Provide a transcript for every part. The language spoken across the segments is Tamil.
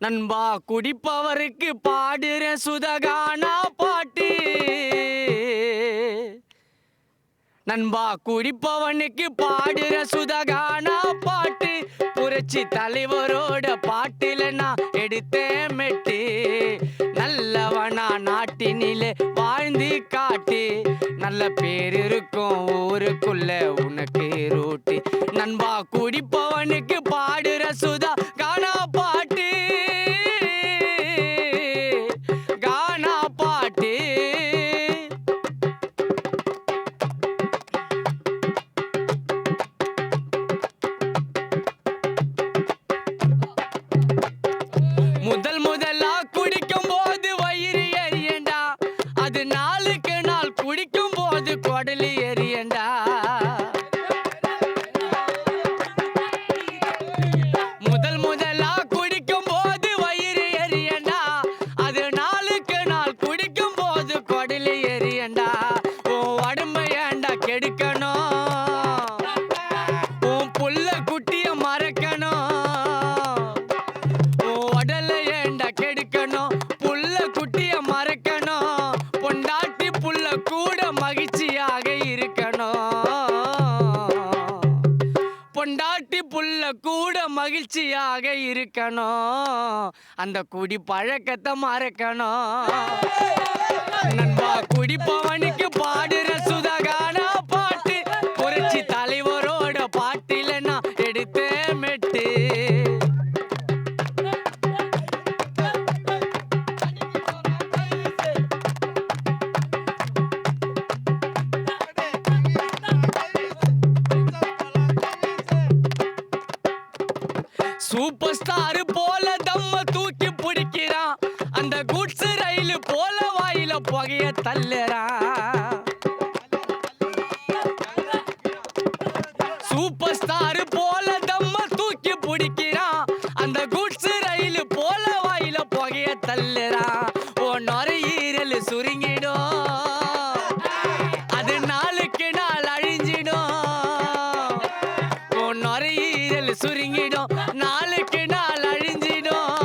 நண்பா குடிப்பவருக்கு பாடுற சுதகானா பாட்டு. நண்பா குடிப்பவனுக்கு பாடுற சுதகானா பாட்டு. புரட்சி தலைவரோட பாட்டில நான் எடுத்தேன் மெட்டு. நல்லவனா நாட்டினிலே வாழ்ந்து காட்டு. நல்ல பேர் இருக்கும் ஊருக்குள்ள உனக்கு ரூட்டு நண்பா குடிப்பவனுக்கு பாடு கூட மகிழ்ச்சியாக இருக்கணும். அந்த குடி பழக்கத்தை மறக்கணும். நண்பா குடிப்பவனுக்கு பாடுற சுதகானா பாட்டு. புரட்சி தலைவரோட பாட்டில நான் எடுத்தேன் மெட்டு. சூப்பர் ஸ்டார் போல தம்ம தூக்கி பிடிக்கிறான். அந்த குட்ஸ் ரயில் போல வாயில புகைய தள்ளுறான். சூப்பர் ஸ்டார் போல தம்ம தூக்கி பிடிக்கிறான். அந்த குட்ஸ் ரயில் போல வாயில புகைய தள்ளுறான். ஓ நொறையீரல் சுருங்கிடும். சுருங்கிடும். நாளுக்கு நாள் அழிஞ்சிடும்.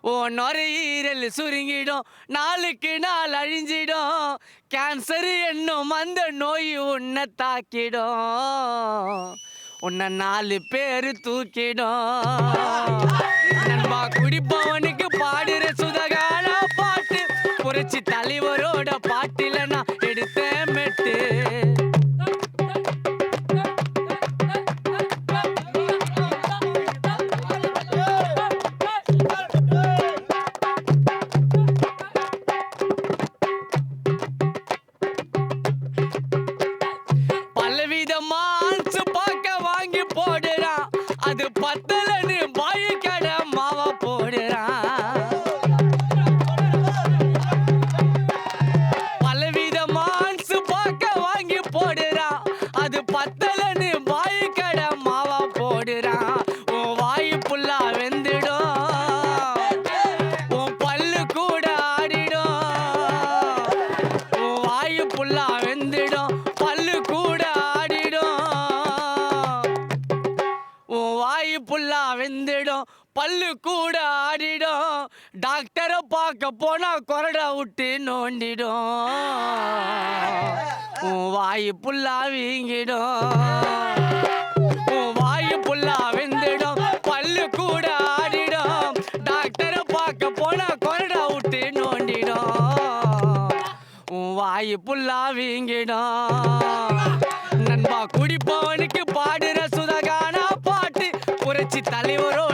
ஓ நுரையீரல் சுருங்கிடும். நாளுக்கு நாள் அழிஞ்சிடும். கேன்சர் என்னும் அந்த நோய் உன்னை தாக்கிடும். உன்னை நாலு பேர் தூக்கிடும். நண்பா குடிப்பவனுக்கு பாடுற சுதகான பாட்டு. புரட்சி தலைவரோட பாட்டு. your. வெந்துடும். பல்லு கூட ஆடிடும். டாக்டரை பார்க்க போனா கொரடா விட்டு நோண்டிடும். உன் வாயு புல்லா வீங்கிடும். உன் வாயு புல்லா வெந்துடும். பல்லு கூட ஆடிடும். டாக்டரை பார்க்க போனா கொரடா விட்டு நோண்டிடும். உன் வாய் புல்லா வீங்கிடும். நண்பா குடிப்பவனுக்கு பாடுற சுதகான பாட்டு புரட்சி தலைவரோட